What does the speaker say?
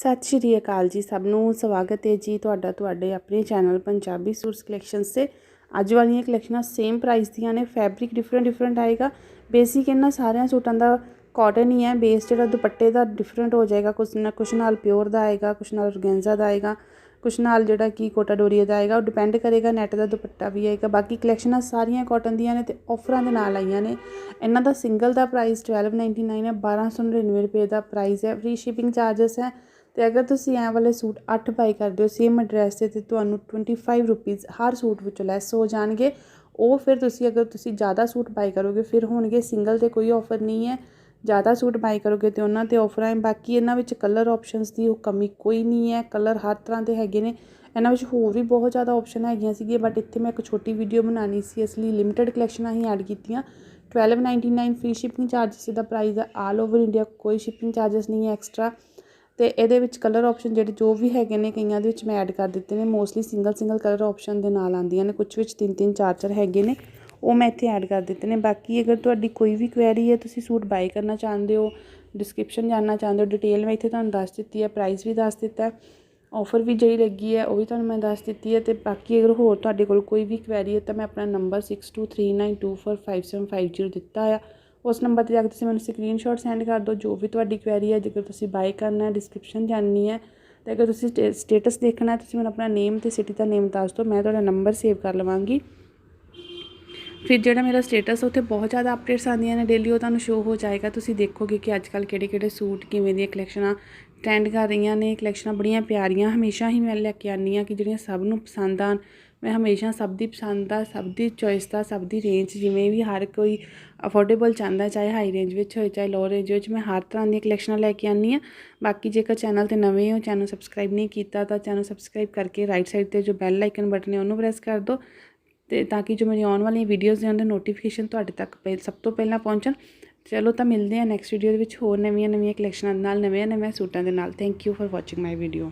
ਸਤਿ ਸ਼੍ਰੀ ਅਕਾਲ ਜੀ ਸਭ ਨੂੰ, ਸਵਾਗਤ ਹੈ ਜੀ ਤੁਹਾਡਾ, ਤੁਹਾਡੇ ਆਪਣੇ ਚੈਨਲ ਪੰਜਾਬੀ ਸੂਟਸ ਕਲੈਕਸ਼ਨਸ ਤੇ। ਅੱਜ ਵਾਲੀਆਂ ਕਲੈਕਸ਼ਨਾਂ ਸੇਮ ਪ੍ਰਾਈਸ ਦੀਆਂ ਨੇ ਫੈਬਰਿਕ ਡਿਫਰੈਂਟ ਡਿਫਰੈਂਟ ਆਏਗਾ। ਬੇਸਿਕ ਇਹਨਾਂ ਸਾਰਿਆਂ ਸੂਟਾਂ ਦਾ ਕਾਟਨ ਹੀ ਹੈ ਬੇਸ ਜਿਹੜਾ ਦੁਪੱਟੇ ਦਾ ਡਿਫਰੈਂਟ ਹੋ ਜਾਏਗਾ, ਕੁਛ ਨਾ, ਕੁਛ ਨਾਲ ਪਿਓਰ ਦਾ ਆਏਗਾ, ਕੁਛ ਨਾਲ ਔਰਗੈਂਜ਼ਾ ਦਾ ਆਏਗਾ, ਕੁਛ ਨਾਲ ਜਿਹੜਾ ਕੀ ਕੋਟਾ ਡੋਰੀਆ ਦਾ ਆਏਗਾ, ਉਹ ਡਿਪੈਂਡ ਕਰੇਗਾ ਨੈਟ ਦਾ ਦੁਪੱਟਾ ਵੀ ਆਏਗਾ। ਬਾਕੀ ਕਲੈਕਸ਼ਨਾਂ ਸਾਰੀਆਂ ਕਾਟਨ ਦੀਆਂ ਨੇ ਤੇ ਆਫਰਾਂ ਦੇ ਨਾਲ ਆਈਆਂ ਨੇ। ਇਹਨਾਂ ਦਾ ਸਿੰਗਲ ਦਾ ਪ੍ਰਾਈਸ 1299 ਹੈ 1299 ਰੁਪਏ ਦਾ ਪ੍ਰਾਈਸ ਹੈ। ਫ੍ਰੀ ਸ਼ਿਪਿੰਗ ਚਾਰजेस ਹੈ। ਤੇ ਅਗਰ ਤੁਸੀਂ ਐ ਵਾਲੇ ਸੂਟ 8 ਬਾਈ ਕਰਦੇ ਹੋ ਸੇਮ ਐਡਰੈਸ ਤੇ ਤੇ ਤੁਹਾਨੂੰ 25 ਰੁਪੀਸ ਹਰ ਸੂਟ ਵਿੱਚੋਂ ਲੈਸ ਹੋ ਜਾਣਗੇ। ਉਹ ਫਿਰ ਤੁਸੀਂ ਅਗਰ ਤੁਸੀਂ ਜ਼ਿਆਦਾ ਸੂਟ ਬਾਈ ਕਰੋਗੇ, ਫਿਰ ਹੋਣਗੇ ਸਿੰਗਲ ਤੇ ਕੋਈ ਆਫਰ ਨਹੀਂ ਹੈ। ਜ਼ਿਆਦਾ ਸੂਟ ਬਾਈ ਕਰੋਗੇ ਤੇ ਉਹਨਾਂ ਤੇ ਆਫਰਾਂ ਹੈ ਬਾਕੀ ਇਹਨਾਂ ਵਿੱਚ ਕਲਰ ਆਪਸ਼ਨਸ ਦੀ ਉਹ ਕਮੀ ਕੋਈ ਨਹੀਂ ਹੈ। ਕਲਰ ਹਰ ਤਰ੍ਹਾਂ ਦੇ ਹੈਗੇ ਨੇ। ਇਹਨਾਂ ਵਿੱਚ ਹੋਰ ਵੀ ਬਹੁਤ ਜ਼ਿਆਦਾ ਆਪਸ਼ਨ ਹੈਗੀਆਂ ਸੀਗੀਆਂ ਬਟ ਇੱਥੇ ਮੈਂ ਇੱਕ ਛੋਟੀ ਵੀਡੀਓ ਬਣਾਣੀ ਸੀ। ਇਸ ਲਈ ਲਿਮਿਟਡ ਕਲੈਕਸ਼ਨਾਂ ਹੀ ਐਡ ਕੀਤੀਆਂ। 1299 ਫ੍ਰੀ ਸ਼ਿਪਿੰਗ ਚਾਰजेस ਦਾ ਪ੍ਰਾਈਸ ਆਲ ਓਵਰ ਇੰਡੀਆ ਕੋਈ ਸ਼ਿਪਿੰਗ ਚਾਰजेस ਨਹੀਂ ਹੈ ਐਕਸਟਰਾ ਤੇ ਇਹਦੇ ਵਿੱਚ ਕਲਰ ਆਪਸ਼ਨ ਜਿਹੜੇ ਜੋ ਵੀ ਹੈਗੇ ਨੇ ਕਈਆਂ ਦੇ ਵਿੱਚ ਮੈਂ ਐਡ ਕਰ ਦਿੱਤੇ ਨੇ mostly single single colour option ਦੇ ਨਾਲ ਆਉਂਦੀਆਂ ਨੇ ਕੁਝ ਵਿੱਚ ਤਿੰਨ ਤਿੰਨ ਚਾਰ ਚਾਰ ਹੈਗੇ ਨੇ, ਉਹ ਮੈਂ ਇੱਥੇ ਐਡ ਕਰ ਦਿੱਤੇ ਨੇ। ਬਾਕੀ ਅਗਰ ਤੁਹਾਡੀ ਕੋਈ ਵੀ ਕੁਐਰੀ ਹੈ, ਤੁਸੀਂ ਸੂਟ ਬਾਈ ਕਰਨਾ ਚਾਹੁੰਦੇ ਹੋ ਡਿਸਕ੍ਰਿਪਸ਼ਨ ਜਾਨਣਾ ਚਾਹੁੰਦੇ ਹੋ ਡਿਟੇਲ ਮੈਂ ਇੱਥੇ ਤੁਹਾਨੂੰ ਦੱਸ ਦਿੱਤੀ ਹੈ ਪ੍ਰਾਈਸ ਵੀ ਦੱਸ ਦਿੱਤਾ ਹੈ ਆਫਰ ਵੀ ਜਿਹੜੀ ਲੱਗੀ ਹੈ, ਉਹ ਵੀ ਤੁਹਾਨੂੰ ਮੈਂ ਦੱਸ ਦਿੱਤੀ ਹੈ ਤੇ ਬਾਕੀ ਅਗਰ ਹੋਰ ਤੁਹਾਡੇ ਕੋਲ ਕੋਈ ਵੀ ਕੁਐਰੀ ਹੈ, ਤਾਂ ਮੈਂ ਆਪਣਾ ਨੰਬਰ 6239245750 ਦਿੱਤਾ ਆ। ਉਸ ਨੰਬਰ ਤੇ ਜਾ ਕੇ ਤੁਸੀਂ ਮੈਨੂੰ ਸਕਰੀਨਸ਼ਾਟ ਸੈਂਡ ਕਰ ਦਿਓ, ਜੋ ਵੀ ਤੁਹਾਡੀ ਕੁਐਰੀ ਹੈ, ਜੇਕਰ ਤੁਸੀਂ ਬਾਈ ਕਰਨਾ ਹੈ ਡਿਸਕ੍ਰਿਪਸ਼ਨ ਜਾਣਨੀ ਹੈ, ਤੇ ਅਗਰ ਤੁਸੀਂ ਸਟੇਟਸ ਦੇਖਣਾ ਹੈ, ਤੁਸੀਂ ਮੈਨੂੰ ਆਪਣਾ ਨੇਮ ਤੇ ਸਿਟੀ ਦਾ ਨੇਮ ਦੱਸ ਦਿਓ, ਮੈਂ ਤੁਹਾਡਾ ਨੰਬਰ ਸੇਵ ਕਰ ਲਵਾਂਗੀ। ਫਿਰ ਜਿਹੜਾ ਮੇਰਾ ਸਟੇਟਸ ਉੱਥੇ ਬਹੁਤ ਜ਼ਿਆਦਾ ਅਪਡੇਟਸ ਆਉਂਦੀਆਂ ਨੇ ਡੇਲੀ ਉਹ ਤੁਹਾਨੂੰ ਸ਼ੋ ਹੋ ਜਾਏਗਾ। ਤੁਸੀਂ ਦੇਖੋਗੇ ਕਿ ਅੱਜ ਕੱਲ ਕਿਹੜੇ ਕਿਹੜੇ ਸੂਟ ਕਿਵੇਂ ਦੀਆਂ ਕਲੈਕਸ਼ਨਾਂ ਟ੍ਰੈਂਡ ਕਰ ਰਹੀਆਂ ਨੇ ਕਲੈਕਸ਼ਨਾਂ ਬੜੀਆਂ ਪਿਆਰੀਆਂ, ਹਮੇਸ਼ਾ ਹੀ ਮੈਂ ਲੈ ਕੇ ਆਉਂਦੀ ਹਾਂ ਕਿ ਜਿਹੜੀਆਂ ਸਭ ਨੂੰ ਪਸੰਦ ਆਣ ਮੈਂ ਹਮੇਸ਼ਾ ਸਭ ਦੀ ਪਸੰਦ ਦਾ, ਸਭ ਦੀ ਚੋਇਸ ਦਾ, ਸਭ ਦੀ ਰੇਂਜ ਜਿਵੇਂ ਵੀ ਹਰ ਕੋਈ ਅਫੋਰਡੇਬਲ ਚਾਹੁੰਦਾ, ਚਾਹੇ ਹਾਈ ਰੇਂਜ ਵਿੱਚ ਹੋਏ, ਚਾਹੇ ਲੋ ਰੇਂਜ ਵਿੱਚ, ਮੈਂ ਹਰ ਤਰ੍ਹਾਂ ਦੀਆਂ ਕਲੈਕਸ਼ਨਾਂ ਲੈ ਕੇ ਆਉਂਦੀ ਹਾਂ। ਬਾਕੀ ਜੇਕਰ ਚੈਨਲ ਤੇ ਨਵੇਂ ਹੋ ਚੈਨਲ ਸਬਸਕ੍ਰਾਈਬ ਨਹੀਂ ਕੀਤਾ, ਤਾਂ ਚੈਨਲ ਸਬਸਕ੍ਰਾਈਬ ਕਰਕੇ ਰਾਈਟ ਸਾਈਡ ਤੇ ਜੋ ਬੈਲ ਆਈਕਨ ਬਟਨ ਹੈ, ਉਹਨੂੰ ਪ੍ਰੈਸ ਕਰ ਦਿਓ ਤੇ ਤਾਂ ਕਿ ਜੋ ਮੇਰੀ ਆਉਣ ਵਾਲੀਆਂ ਵੀਡੀਓਜ਼ ਨੇ ਉਹਨਾਂ ਦੇ ਨੋਟੀਫਿਕੇਸ਼ਨ ਤੁਹਾਡੇ ਤੱਕ ਸਭ ਤੋਂ ਪਹਿਲਾਂ ਪਹੁੰਚਣ। ਚਲੋ ਤਾਂ ਮਿਲਦੇ ਹਾਂ ਨੈਕਸਟ ਵੀਡੀਓ ਦੇ ਵਿੱਚ ਹੋਰ ਨਵੀਆਂ ਨਵੀਆਂ ਕਲੈਕਸ਼ਨਾਂ ਨਾਲ ਨਵੇਂ ਨਵੇਂ ਸੂਟਾਂ ਦੇ ਨਾਲ। Thank you for watching my video